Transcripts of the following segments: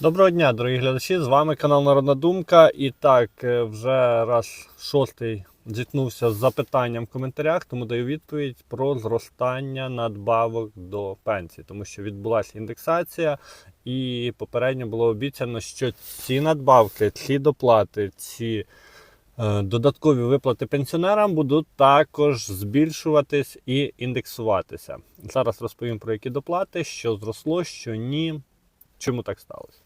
Доброго дня, дорогі глядачі! З вами канал Народна Думка. І так, е, вже раз шостий зіткнувся з запитанням в коментарях, тому даю відповідь про зростання надбавок до пенсії, тому що відбулася індексація, і попередньо було обіцяно, що ці надбавки, ці доплати, ці е, додаткові виплати пенсіонерам будуть також збільшуватись і індексуватися. Зараз розповім про які доплати, що зросло, що ні. Чому так сталося?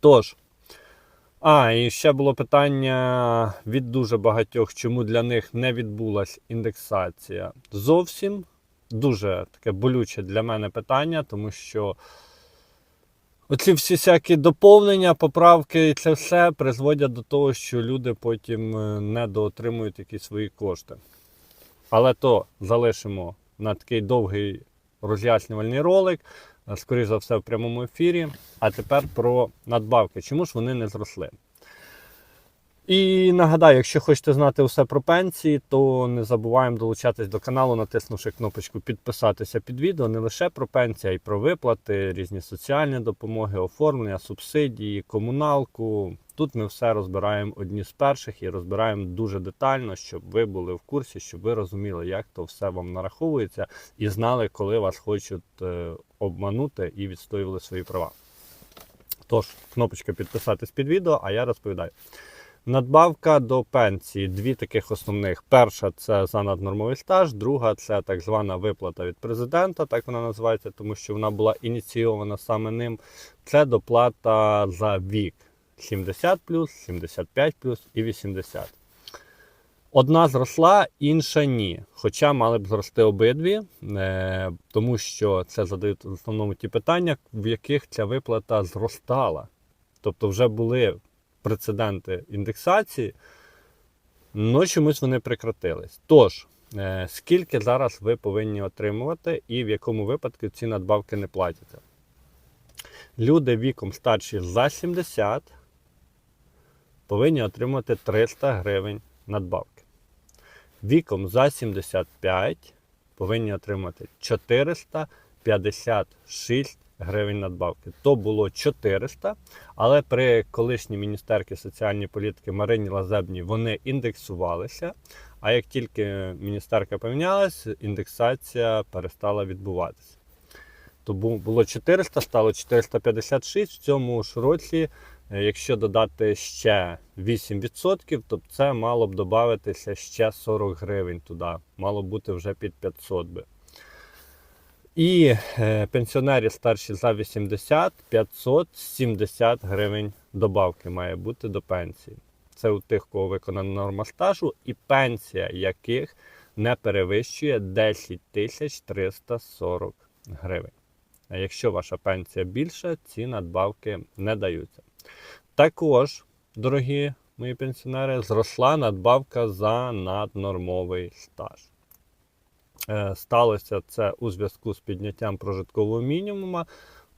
Тож, а, і ще було питання від дуже багатьох, чому для них не відбулася індексація. Зовсім дуже таке болюче для мене питання, тому що оці всі всякі доповнення, поправки і це все призводять до того, що люди потім е, недоотримують якісь свої кошти. Але то залишимо на такий довгий роз'яснювальний ролик скоріш за все, в прямому ефірі. А тепер про надбавки. Чому ж вони не зросли? І нагадаю, якщо хочете знати усе про пенсії, то не забуваємо долучатись до каналу, натиснувши кнопочку підписатися під відео не лише про пенсії, а й про виплати, різні соціальні допомоги, оформлення, субсидії, комуналку. Тут ми все розбираємо одні з перших і розбираємо дуже детально, щоб ви були в курсі, щоб ви розуміли, як то все вам нараховується, і знали, коли вас хочуть е, обманути і відстоювали свої права. Тож, кнопочка підписатись під відео, а я розповідаю. Надбавка до пенсії дві таких основних. Перша це за наднормовий стаж, друга це так звана виплата від президента, так вона називається, тому що вона була ініційована саме ним. Це доплата за вік 70, 75 і 80. Одна зросла, інша ні. Хоча мали б зрости обидві, е, тому що це задають в основному ті питання, в яких ця виплата зростала. Тобто вже були прецеденти індексації, але чомусь вони прекратились. Тож, е, скільки зараз ви повинні отримувати і в якому випадку ці надбавки не платяться? Люди віком старші за 70 повинні отримати 300 гривень надбавки. Віком за 75 повинні отримати 456 гривень надбавки. То було 400, але при колишній міністерці соціальної політики Марині Лазебній вони індексувалися. А як тільки міністерка помінялась, індексація перестала відбуватися. Тому було 400, стало 456 в цьому ж році. е, Якщо додати ще 8%, то це мало б додатися ще 40 гривень туди. Мало бути вже під 500 би. І е, пенсіонері старші за 80 570 гривень добавки має бути до пенсії. Це у тих, кого виконана норма стажу, і пенсія яких не перевищує 10 тисяч 340 гривень. А якщо ваша пенсія більша, ці надбавки не даються. Також, дорогі мої пенсіонери, зросла надбавка за наднормовий стаж. Е, Сталося це у зв'язку з підняттям прожиткового мінімуму.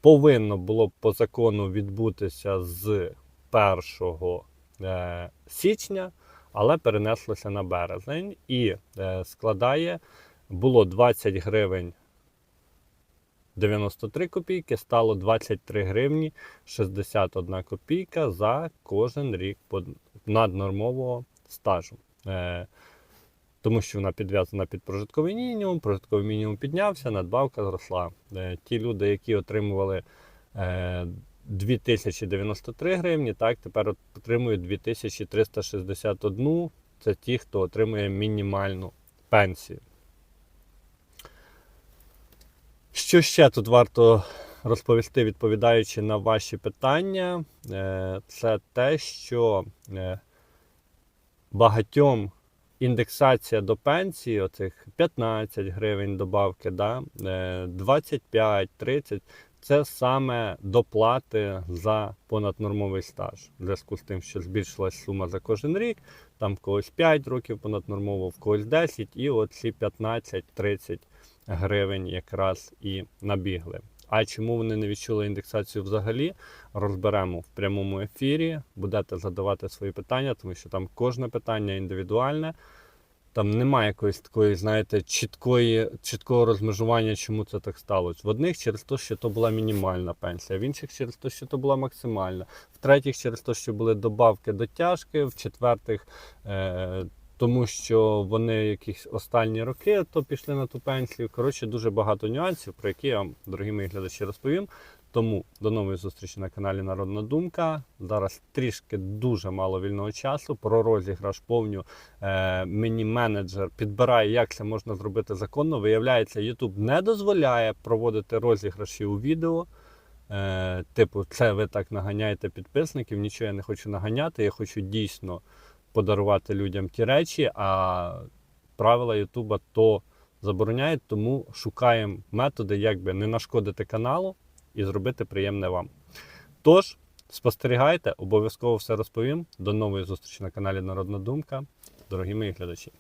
Повинно було б по закону відбутися з 1 е, січня, але перенеслося на березень і е, складає було 20 гривень 93 копійки, стало 23 гривні 61 копійка за кожен рік наднормового стажу. Е, тому що вона підв'язана під прожитковий мінімум, прожитковий мінімум піднявся, надбавка зросла. Е, ті люди, які отримували е, 2093 гривні, так, тепер отримують 2361. Це ті, хто отримує мінімальну пенсію. Що ще тут варто розповісти, відповідаючи на ваші питання, Е, це те, що е, багатьом індексація до пенсії, оцих 15 гривень добавки, да, е, 25-30, це саме доплати за понаднормовий стаж. В зв'язку з тим, що збільшилась сума за кожен рік, там в когось 5 років понаднормово, в когось 10, і оці 15-30 гривень якраз і набігли. А чому вони не відчули індексацію взагалі? Розберемо в прямому ефірі. Будете задавати свої питання, тому що там кожне питання індивідуальне. там немає якоїсь такої, знаєте, чіткої, чіткого розмежування, чому це так сталося. В одних через те, що то була мінімальна пенсія, в інших через те, що то була максимальна, в третіх через те, що були добавки дотяжки, в четвертих. Е- тому що вони якісь останні роки то пішли на ту пенсію. Коротше, дуже багато нюансів, про які я вам, дорогі мої глядачі, розповім. Тому до нової зустрічі на каналі Народна Думка. Зараз трішки дуже мало вільного часу. Про розіграш повню е, мені менеджер підбирає, як це можна зробити законно. Виявляється, YouTube не дозволяє проводити розіграші у відео. Е, типу, це ви так наганяєте підписників. Нічого я не хочу наганяти. Я хочу дійсно подарувати людям ті речі, а правила Ютуба то забороняють, тому шукаємо методи, як би не нашкодити каналу і зробити приємне вам. Тож, спостерігайте, обов'язково все розповім. До нової зустрічі на каналі Народна Думка. Дорогі мої глядачі.